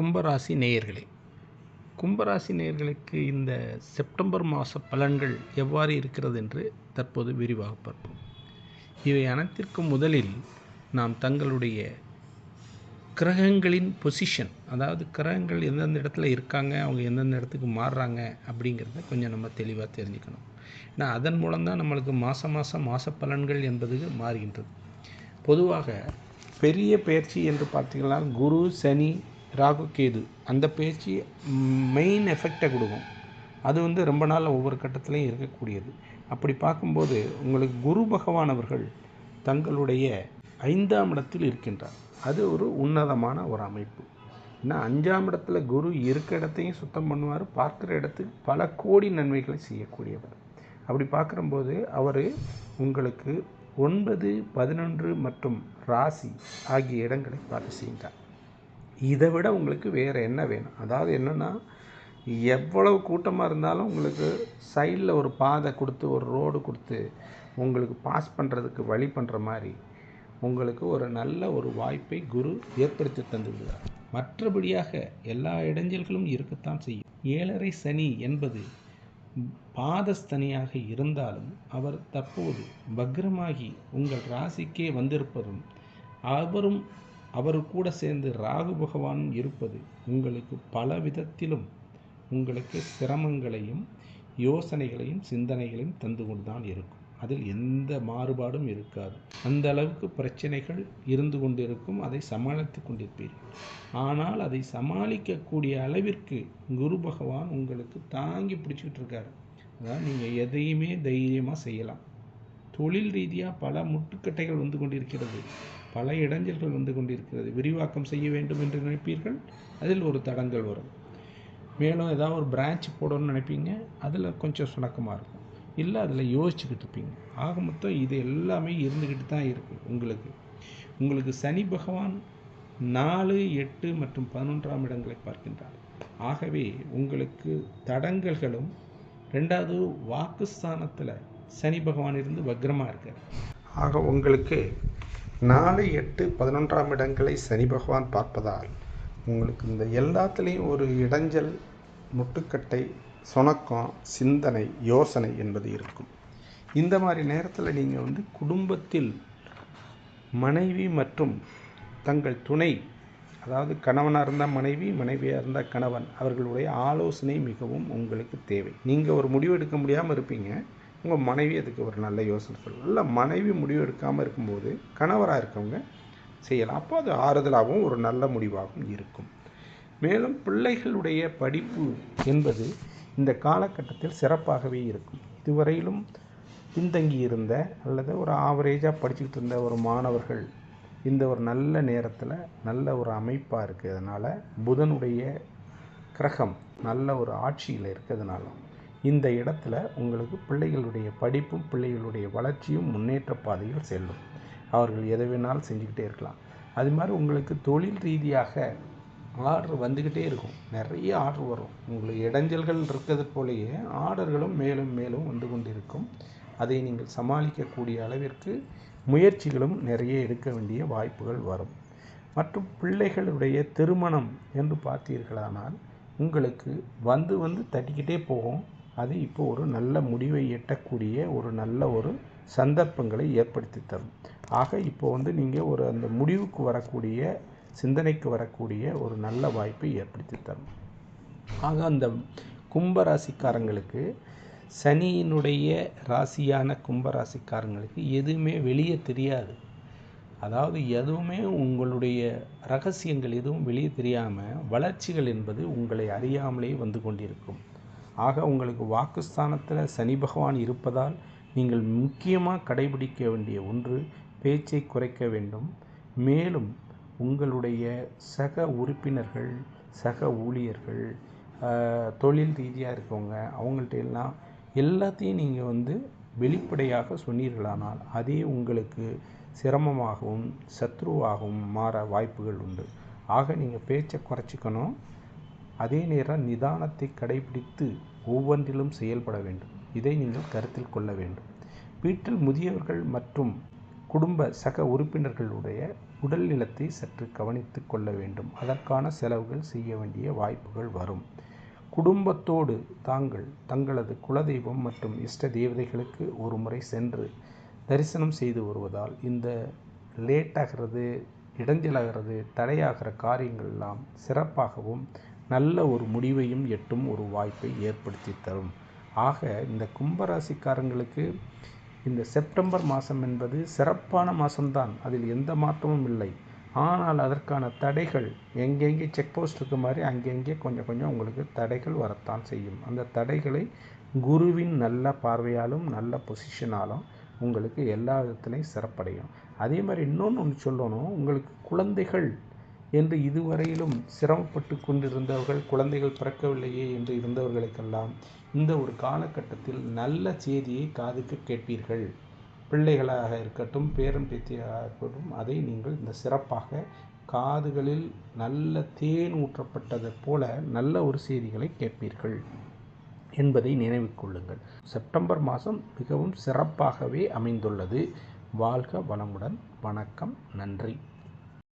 கும்பராசி நேயர்களே கும்பராசி நேயர்களுக்கு இந்த செப்டம்பர் மாத பலன்கள் எவ்வாறு இருக்கிறது என்று தற்போது விரிவாக பார்ப்போம். இவை அனைத்திற்கும் முதலில் நாம் தங்களுடைய கிரகங்களின் பொசிஷன் அதாவது கிரகங்கள் எந்தெந்த இடத்துல இருக்காங்க அவங்க எந்தெந்த இடத்துக்கு மாறுறாங்க அப்படிங்கிறத கொஞ்சம் நம்ம தெளிவாக தெரிஞ்சுக்கணும். ஏன்னா அதன் மூலம்தான் நம்மளுக்கு மாதம் மாதம் மாத பலன்கள் என்பது மாறுகின்றது. பொதுவாக பெரிய பயிற்சி என்று பார்த்தீங்கன்னா குரு சனி ராகு கேது அந்த பயிற்சி மெயின் எஃபெக்டை கொடுக்கும். அது வந்து ரொம்ப நாள் ஒவ்வொரு கட்டத்திலையும் இருக்கக்கூடியது. அப்படி பார்க்கும்போது உங்களுக்கு குரு பகவான் அவர்கள் தங்களுடைய ஐந்தாம் இடத்தில் இருக்கின்றார். அது ஒரு உன்னதமான ஒரு அமைப்பு. ஏன்னா அஞ்சாம் இடத்துல குரு இருக்க இடத்தையும் சுத்தம் பண்ணுவார் பார்க்குற இடத்துக்கு பல கோடி நன்மைகளை செய்யக்கூடியவர். அப்படி பார்க்குறம்போது அவர் உங்களுக்கு ஒன்பது பதினொன்று மற்றும் ராசி ஆகிய இடங்களை பார்த்து செய்கிறார் இதை விட உங்களுக்கு வேறு என்ன வேணும்? அதாவது என்னென்னா எவ்வளவு கூட்டமாக இருந்தாலும் உங்களுக்கு சைடில் ஒரு பாதை கொடுத்து ஒரு ரோடு கொடுத்து உங்களுக்கு பாஸ் பண்ணுறதுக்கு வழி பண்ணுற மாதிரி உங்களுக்கு ஒரு நல்ல ஒரு வாய்ப்பை குரு ஏற்படுத்தி தந்து விடுவார் மற்றபடியாக எல்லா இடைஞ்சல்களும் இருக்கத்தான் செய்யும். ஏழரை சனி என்பது பாதஸ்தனியாக இருந்தாலும் அவர் தற்போது பக்ரமாகி உங்கள் ராசிக்கே வந்திருப்பதும் அவரும் அவர் கூட சேர்ந்து ராகு பகவானும் இருப்பது உங்களுக்கு பல விதத்திலும் உங்களுக்கு சிரமங்களையும் யோசனைகளையும் சிந்தனைகளையும் தந்து கொண்டு தான் இருக்கும். அதில் எந்த மாறுபாடும் இருக்காது. அந்த அளவுக்கு பிரச்சனைகள் இருந்து கொண்டிருக்கும் அதை சமாளித்து கொண்டிருப்பீர்கள். ஆனால் அதை சமாளிக்கக்கூடிய அளவிற்கு குரு பகவான் உங்களுக்கு தாங்கி பிடிச்சிக்கிட்டு இருக்காரு. அதாவது நீங்கள் எதையுமே தைரியமாக செய்யலாம். தொழில் ரீதியாக பல முட்டுக்கட்டைகள் வந்து கொண்டிருக்கிறது. பல இடைஞ்சல்கள் வந்து கொண்டிருக்கிறது. விரிவாக்கம் செய்ய வேண்டும் என்று நினைப்பீர்கள்? அதில் ஒரு தடங்கள் வரும். மேலும் ஏதாவது ஒரு பிரான்ச் போடணும்னு நினைப்பீங்க? அதில் கொஞ்சம் சுணக்கமாக இருக்கும். இல்லை அதில் யோசிச்சுக்கிட்டு இருப்பீங்க. ஆக மொத்தம் இது எல்லாமே இருந்துக்கிட்டு தான் இருக்குது உங்களுக்கு. உங்களுக்கு சனி பகவான் நாலு எட்டு மற்றும் பதினொன்றாம் இடங்களை பார்க்கின்றார். ஆகவே உங்களுக்கு தடங்கல்களும் ரெண்டாவது வாக்குஸ்தானத்தில் சனி பகவான் இருந்து வக்ரமாக இருக்கார். ஆக உங்களுக்கு நாலு எட்டு பதினொன்றாம் இடங்களை சனி பகவான் பார்ப்பதால் உங்களுக்கு இந்த எல்லாத்துலேயும் ஒரு இடைஞ்சல் முட்டுக்கட்டை சுணக்கம் சிந்தனை யோசனை என்பது இருக்கும். இந்த மாதிரி நேரத்தில் நீங்கள் வந்து குடும்பத்தில் மனைவி மற்றும் தங்கள் துணை அதாவது கணவனாக இருந்தால் மனைவி மனைவியாக இருந்தால் கணவன் அவர்களுடைய ஆலோசனை மிகவும் உங்களுக்கு தேவை. நீங்கள் ஒரு முடிவு எடுக்க முடியாமல் இருப்பீங்க. உங்கள் மனைவி அதுக்கு ஒரு நல்ல யோசனை சொல்லுங்கள் நல்ல மனைவி முடிவு எடுக்காமல் இருக்கும்போது கணவராக இருக்கவங்க செய்யலாம். அப்போ அது ஆறுதலாகவும் ஒரு நல்ல முடிவாகவும் இருக்கும். மேலும் பிள்ளைகளுடைய படிப்பு என்பது இந்த காலகட்டத்தில் சிறப்பாகவே இருக்கும். இதுவரையிலும் பின்தங்கி இருந்த அல்லது ஒரு ஆவரேஜாக படிச்சுக்கிட்டு இருந்த ஒரு மாணவர்கள் இந்த ஒரு நல்ல நேரத்தில் நல்ல ஒரு அமைப்பாக இருக்கிறதுனால புதனுடைய கிரகம் நல்ல ஒரு ஆட்சியில் இருக்கிறதுனால இந்த இடத்துல உங்களுக்கு பிள்ளைகளுடைய படிப்பும் பிள்ளைகளுடைய வளர்ச்சியும் முன்னேற்ற பாதையில் செல்லும். அவர்கள் எதை வேணாலும் செஞ்சுக்கிட்டே இருக்கலாம். அது மாதிரி உங்களுக்கு தொழில் ரீதியாக ஆர்டர் வந்துக்கிட்டே இருக்கும். நிறைய ஆர்டர் வரும். உங்களுக்கு இடைஞ்சல்கள் இருக்கிறது போலேயே ஆர்டர்களும் மேலும் மேலும் வந்து கொண்டிருக்கும். அதை நீங்கள் சமாளிக்கக்கூடிய அளவிற்கு முயற்சிகளும் நிறைய எடுக்க வேண்டிய வாய்ப்புகள் வரும். மற்றும் பிள்ளைகளுடைய திருமணம் என்று பார்த்தீர்களானால் உங்களுக்கு வந்து வந்து தட்டிக்கிட்டே போகும். அது இப்போ ஒரு நல்ல முடிவை எட்டக்கூடிய ஒரு நல்ல ஒரு சந்தர்ப்பங்களை ஏற்படுத்தி தரும். ஆக இப்போ வந்து நீங்கள் ஒரு அந்த முடிவுக்கு வரக்கூடிய சிந்தனைக்கு வரக்கூடிய ஒரு நல்ல வாய்ப்பை ஏற்படுத்தி தரும். ஆக அந்த கும்பராசிக்காரங்களுக்கு சனியினுடைய ராசியான கும்பராசிக்காரங்களுக்கு எதுவுமே வெளியே தெரியாது. அதாவது எதுவுமே உங்களுடைய ரகசியங்கள் எதுவும் வெளியே தெரியாமல் வளர்ச்சிகள் என்பது உங்களை அறியாமலே வந்து கொண்டிருக்கும். ஆக உங்களுக்கு வாக்குஸ்தானத்தில் சனி பகவான் இருப்பதால் நீங்கள் முக்கியமாக கடைபிடிக்க வேண்டிய ஒன்று பேச்சை குறைக்க வேண்டும். மேலும் உங்களுடைய சக உறுப்பினர்கள் சக ஊழியர்கள் தொழில் ரீதியாக இருக்கவங்க அவங்கள்ட்ட எல்லாம் எல்லாத்தையும் நீங்கள் வந்து வெளிப்படையாக சொன்னீர்களானால் அதே உங்களுக்கு சிரமமாகவும் சத்ருவாகவும் மாற வாய்ப்புகள் உண்டு. ஆக நீங்கள் பேச்சை குறைச்சிக்கணும். அதே நேரம் நிதானத்தை கடைபிடித்து ஒவ்வொன்றிலும் செயல்பட வேண்டும். இதை நீங்கள் கருத்தில் கொள்ள வேண்டும். வீட்டில் முதியவர்கள் மற்றும் குடும்ப சக உறுப்பினர்களுடைய உடல் நிலத்தை சற்று கவனித்து கொள்ள வேண்டும். அதற்கான செலவுகள் செய்ய வேண்டிய வாய்ப்புகள் வரும். குடும்பத்தோடு தாங்கள் தங்களது குலதெய்வம் மற்றும் இஷ்ட தேவதைகளுக்கு ஒரு முறை சென்று தரிசனம் செய்து வருவதால் இந்த லேட்டாகிறது இடைஞ்சலாகிறது தடையாகிற காரியங்கள் எல்லாம் சிறப்பாகவும் நல்ல ஒரு முடிவையும் எட்டும் ஒரு வாய்ப்பை ஏற்படுத்தி தரும். ஆக இந்த கும்பராசிக்காரங்களுக்கு இந்த செப்டம்பர் மாதம் என்பது சிறப்பான மாதம்தான் அதில் எந்த மாற்றமும் இல்லை. ஆனால் அதற்கான தடைகள் எங்கெங்கே செக் போஸ்ட் இருக்க மாதிரி அங்கெங்கே கொஞ்சம் கொஞ்சம் உங்களுக்கு தடைகள் வரத்தான் செய்யும். அந்த தடைகளை குருவின் நல்ல பார்வையாலும் நல்ல பொசிஷனாலும் உங்களுக்கு எல்லா விதத்துலையும் சிறப்படையும். அதே மாதிரி இன்னொன்று ஒன்று சொல்லணும். உங்களுக்கு குழந்தைகள் என்று இதுவரையிலும் சிரமப்பட்டு கொண்டிருந்தவர்கள் குழந்தைகள் பிறக்கவில்லையே என்று இருந்தவர்களுக்கெல்லாம் இந்த ஒரு காலகட்டத்தில் நல்ல செய்தியை காதுக்கு கேட்பீர்கள். பிள்ளைகளாக இருக்கட்டும் பேரன் பேத்தியாக இருக்கட்டும் அதை நீங்கள் இந்த சிறப்பாக காதுகளில் நல்ல தேன் ஊற்றப்பட்டதைப் போல நல்ல ஒரு செய்திகளை கேட்பீர்கள் என்பதை நினைவு கொள்ளுங்கள். செப்டம்பர் மாதம் மிகவும் சிறப்பாகவே அமைந்துள்ளது. வாழ்க வளமுடன். வணக்கம். நன்றி.